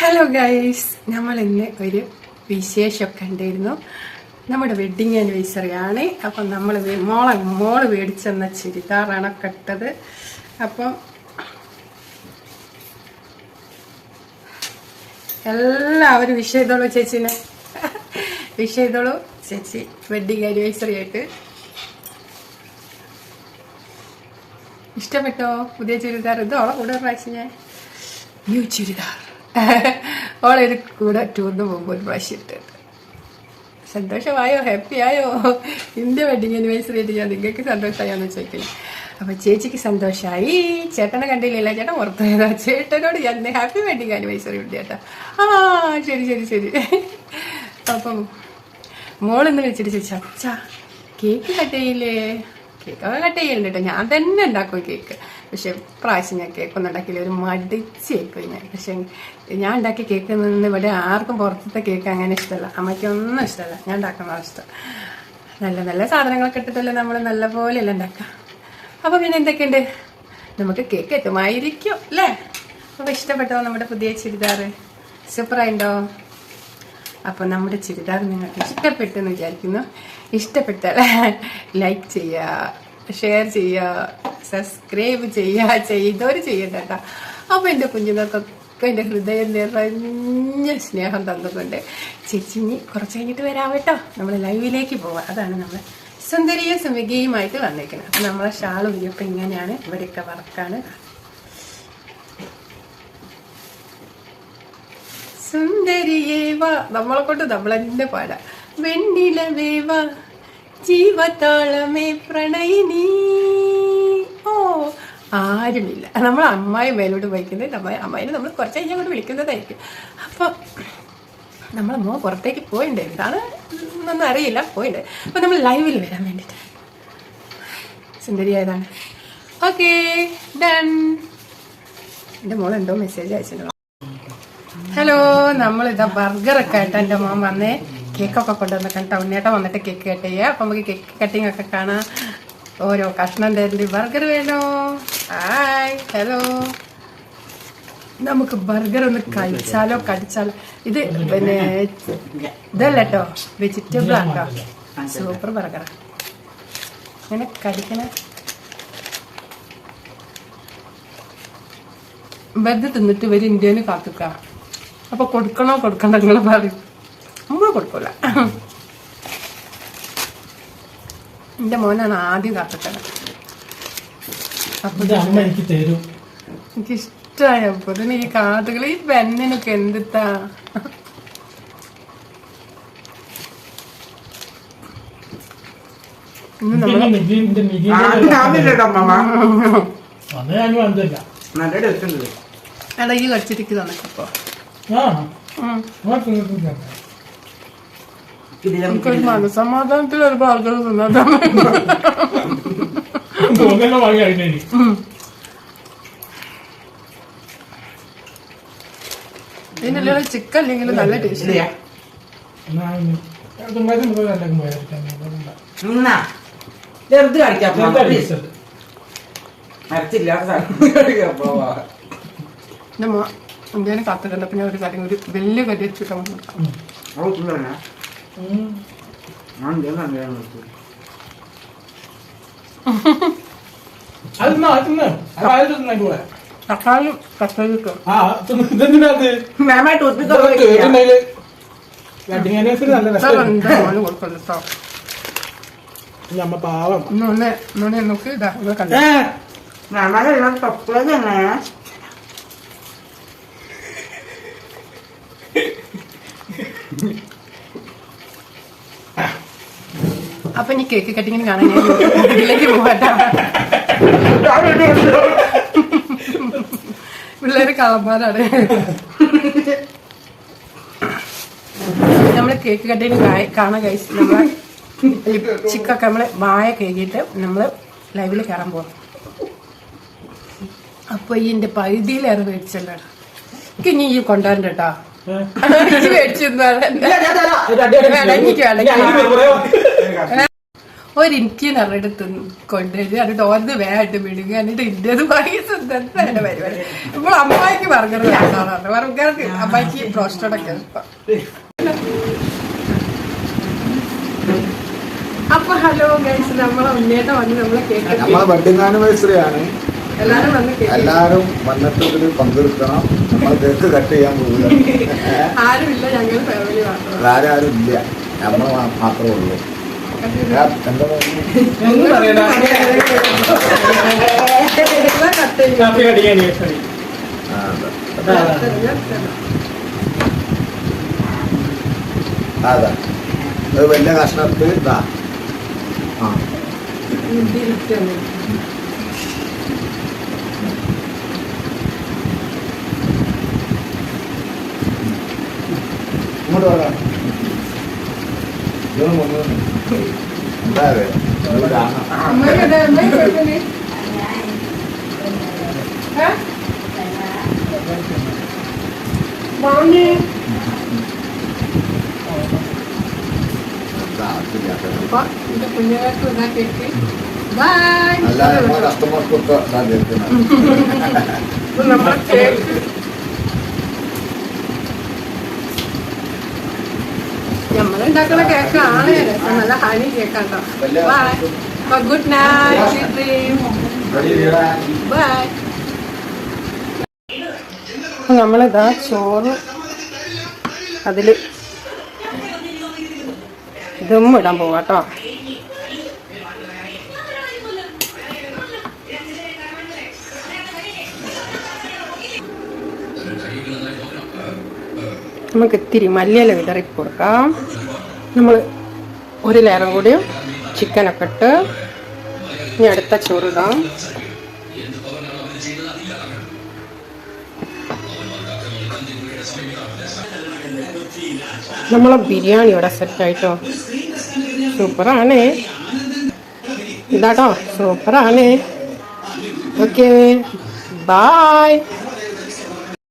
Hello guys നമ്മൾ ഇന്ന് ഒരു വിശേഷമൊക്കെ ഉണ്ടായിരുന്നു നമ്മുടെ വെഡിങ് ആനിവേഴ്സറി ആണ്. അപ്പം നമ്മൾ മോളെ മോൾ മേടിച്ചെന്ന ചുരിദാറാണ് കെട്ടത്. അപ്പം എല്ലാവരും വിഷ് ചെയ്തോളൂ ചേച്ചിനെ. വിഷ് ചെയ്തോളൂ ചേച്ചി വെഡിങ് ആനിവേഴ്സറി ആയിട്ട്. ഇഷ്ടപ്പെട്ടോ? പുതിയ ചുരിദാർ? ഇതോളം കൂടെ പ്രാവശ്യം ഞാൻ ന്യൂ ചുരിദാർ. ഓളൊരു കൂടെ ടൂറിന് പോകുമ്പോൾ ഒരു പ്രാവശ്യം ഇട്ടിട്ട് സന്തോഷമായോ? ഹാപ്പി ആയോ ഇന്ത്യ വെഡിങ് ആനിവേഴ്സറി ആയിട്ട് ഞാൻ നിങ്ങൾക്ക് സന്തോഷമായോ എന്ന് ചോദിക്കുന്നു അപ്പൊ ചേച്ചിക്ക് സന്തോഷമായി ചേട്ടനെ കണ്ടില്ലല്ലോ? ചേട്ടൻ പുറത്തു പോയതാ. ചേട്ടനോട് ഞാൻ ഹാപ്പി വെഡിങ് ആനിവേഴ്സറി ഉണ്ട് ചേട്ടാ. ആ ശരി ശരി ശരി. അപ്പം മോളെന്ന് വിളിച്ചിട്ട് ചോദിച്ചു അച്ഛാ കേക്ക് കട്ട് ചെയ്യില്ലേ? കേക്കൊക്കെ കട്ട് ചെയ്യലുണ്ട് കേട്ടോ ഞാൻ തന്നെ ഉണ്ടാക്കും കേക്ക് പക്ഷെ പ്രാവശ്യം ഞാൻ കേക്കൊന്നും ഉണ്ടാക്കിയില്ല. ഒരു മടിച്ച് കേക്ക് ഞാൻ. പക്ഷെ ഞാൻ ഉണ്ടാക്കിയ കേക്ക് നിന്ന് ഇവിടെ ആർക്കും പുറത്തത്തെ കേക്ക് അങ്ങനെ ഇഷ്ടമല്ല. അമ്മയ്ക്കൊന്നും ഇഷ്ടമല്ല. ഞാൻ ഉണ്ടാക്കുന്നതാണ് ഇഷ്ടം. നല്ല നല്ല സാധനങ്ങളൊക്കെ ഇട്ടിട്ടല്ലേ നമ്മൾ നല്ല പോലെയല്ല ഉണ്ടാക്കാം അപ്പൊ പിന്നെ എന്തൊക്കെയുണ്ട്? നമുക്ക് കേക്ക് എത്തുമായിരിക്കും അല്ലേ? അപ്പോൾ ഇഷ്ടപ്പെട്ടോ നമ്മുടെ പുതിയ ചുരിദാർ സൂപ്പറായിണ്ടോ? അപ്പോൾ നമ്മുടെ ചുരിദാർ നിങ്ങൾക്ക് ഇഷ്ടപ്പെട്ടെന്ന് വിചാരിക്കുന്നു. ഇഷ്ടപ്പെട്ടാൽ ലൈക്ക് ചെയ്യുക ഷെയർ ചെയ്യുക സബ്സ്ക്രൈബ് ചെയ്യുക ചെയ്തവർ ചെയ്യണ്ട കേട്ടോ അപ്പോൾ എന്റെ കുഞ്ഞുങ്ങൾക്കൊക്കെ എന്റെ ഹൃദയം നിറഞ്ഞ സ്നേഹം തന്നുകൊണ്ട് ചേച്ചിഞ്ഞി കുറച്ച് കഴിഞ്ഞിട്ട് വരാം കേട്ടോ. നമ്മൾ ലൈവിലേക്ക് പോവാം. അതാണ് നമ്മൾ സുന്ദരിയും സുമികയുമായിട്ട് വന്നേക്കുന്നത്. അപ്പം നമ്മളെ ഷാൾ ഉയ്യപ്പം ഇങ്ങനെയാണ് ഇവിടെയൊക്കെ വർക്കാണ്. സുന്ദരിയേവ നമ്മളെ കൊണ്ട് നമ്മൾ തന്നെ പാടാം. വെണ്ണിലവേവ ജീവത്താളമേ പ്രണയിനീ. ആരുമില്ല. നമ്മൾ അമ്മായി മേലോട്ട് വയ്ക്കുന്നത് നമ്മൾ അമ്മായിനെ നമ്മൾ കുറച്ച് കഴിഞ്ഞാൽ കൂടെ വിളിക്കുന്നതായിരിക്കും. അപ്പോൾ നമ്മളെ മോ പുറത്തേക്ക് പോയിണ്ടേ. ഇതാണ് എന്നൊന്നും അറിയില്ല. പോയിട്ടുണ്ട് അപ്പോൾ നമ്മൾ ലൈവിൽ വരാൻ വേണ്ടിയിട്ട് സുന്ദരിയായതാണ്. ഓക്കെ ഡൺ എന്റെ മോൾ എന്തോ മെസ്സേജ് അയച്ചിട്ടുണ്ടോ ഹലോ നമ്മളിതാ ബർഗറൊക്കെ ആയിട്ട് എന്റെ മോൻ വന്നേ. കേക്കൊക്കെ കൊണ്ടുവന്നേക്കാൻ ടൗണിയേട്ട വന്നിട്ട് കേക്ക് കട്ട് ചെയ്യുക അപ്പം നമുക്ക് കേക്ക് കട്ടിങ് ഒക്കെ കാണാം. ഓരോ കഷ്ണം തരണ്ട് ബർഗർ വേണോ? Hi hello. നമുക്ക് ബർഗർ ഒന്ന് കഴിച്ചാലോ കടിച്ചാലോ? ഇത് പിന്നെ ഇതല്ല കേട്ടോ വെജിറ്റബിൾ ആട്ടോ സൂപ്പർ ബർഗർ ഇങ്ങനെ കടിക്കണ. വെറുതെ തിന്നിട്ട് ഇവർ ഇന്ത്യന് കാത്തുക്ക. അപ്പൊ കൊടുക്കണോ കൊടുക്കണ്ട നിങ്ങൾ പറയും. നമ്മൾ കൊടുക്കൂല. എന്റെ മോനാണ് ആദ്യം ഇത് അമ്മ എനിക്ക് തരും. ഈ കാതുകൾ ഈ പെണ്ണിനൊക്കെ എന്തിട്ടാ? ഇടയ്ക്ക് നമ്മൾ എനിക്കൊരു മനസമാധാനത്തിൽ ഒരു ബർഗർ തിന്നാ തോന്നല വാങ്ങി അതിനേനി ഇതിനുള്ള ചിക്കൻ അല്ലെങ്കിൽ നല്ല ടേസ്റ്റ്. ചെറുത് കാണിക്കാം. എന്റെ മോ ഇന്ത്യനെ കാത്തു കണ്ടപ്പോ ഞാൻ ഒരു കാര്യം ഒരു വലിയ കരി വെച്ചിട്ട് തിന്നാ, തിന്നാ. തിന്നാ. തക്കാളി കത്തരിക്ക് ആ, തിന്ന്. ഇതെന്തിനാ അത്? മാമ toothpick ഒക്കെ ഇതൊക്കെ വെക്കില്ല. കേട്ടിട്ടുണ്ടെങ്കിൽ wedding anniversary നല്ല രസം എന്റെ മോന് കൊടുക്കുന്നു കേട്ടോ നമ്മ പാവം ഇന്ന് ഒന്ന് ഇന്നൊന്ന് നോക്ക് ഇതാ ഇത് കണ്ടോ ഏ, മാമയുടെ എല്ലാം chocolate തന്നെ. അപ്പൊ ഇനി കേക്ക് കട്ടിങ്ങിന് കാണാൻ ഞാൻ ഇതിലേക്ക് പോകട്ടാ പിള്ളേര് കളന്മാരാണ്. നമ്മൾ കേക്ക് കട്ടിങ് കാണാൻ കഴിച്ച് നമ്മളെ ചിക്കൊക്കെ നമ്മൾ വായ കേക്കിയിട്ട് നമ്മൾ ലൈവിൽ കയറാൻ പോകും അപ്പൊ ഈ എന്റെ പകുതിയിലേറെ മേടിച്ചല്ലോ എനിക്ക് ഇനി ഈ കൊണ്ടുവരണ്ട കേട്ടോ? മേടിച്ചു എനിക്ക് വേണ്ട, ഞാൻ എനിക്ക് അടി പറയാം. ഒരു എനിക്ക് നിറയെടുത്ത് കൊണ്ടുവരും. എന്നിട്ട് ഓർന്ന് വേഗമായിട്ട് വിടുക. എന്നിട്ട് ഇന്ത്യത് പൈസ എന്റെ പരിപാടി ഇപ്പോൾ അമ്മായിക്ക് ബർഗർ ബർഗർക്ക് അമ്മായിക്ക് പ്രോസ്റ്റോടൊക്കെ ഇഷ്ടം. അപ്പൊ ഹലോ ഗൈസ് നമ്മളെ ഉന്നേട്ട വന്ന് നമ്മളെ കേക്ക് നമ്മളെ വെഡിങ് ആനിവേഴ്സറി ആണ്. എല്ലാരും വന്നിട്ട് ഇതിൽ പങ്കെടുക്കണം. നമ്മൾ കേക്ക് കട്ട് ചെയ്യാൻ പോകില്ല ഇല്ല ഞങ്ങൾ ഫാമിലി മാത്രം. ആരും ആരും ഇല്ല. നമ്മൾ മാത്രമേ ഉള്ളൂ? ഒന്നും പറയണ്ട കാപ്പി കടിക്കാൻ അത് വലിയ കഷ്ണത്തിൽ ഇതാ. ആ ഇങ്ങോട്ട് വരാം ഇതൊന്നും വന്നു എന്താ അതെ ഇതാണ് മോനെ എന്താ ആവശ്യമില്ലാത്തത് അപ്പൊ എന്റെ കുഞ്ഞുങ്ങൾക്ക് ഇതാ കേക്ക് ബൈ അല്ല കസ്റ്റമർക്കൊക്കെ അപ്പൊ നമ്മളെ നമ്മളുണ്ടാക്കുന്ന കേക്കാണ് നല്ല honey കേക്കാട്ടോ. Bye good night dream bye നമ്മളിതാ ചോറ് അതിൽ ദം ഇടാൻ പോവാട്ടോ. നമുക്ക് ഇത്തിരി മല്ലിയില വിതറി കൊടുക്കാം. നമ്മൾ ഒരു ലെയറും കൂടി ചിക്കനൊക്കെ ഇട്ട് ഇനി അടുത്ത ചോറിടാം. നമ്മളെ ബിരിയാണി ഇവിടെ സെറ്റായിട്ടോ സൂപ്പറാണ്. ഇതാട്ടോ സൂപ്പറാണ്. Okay bye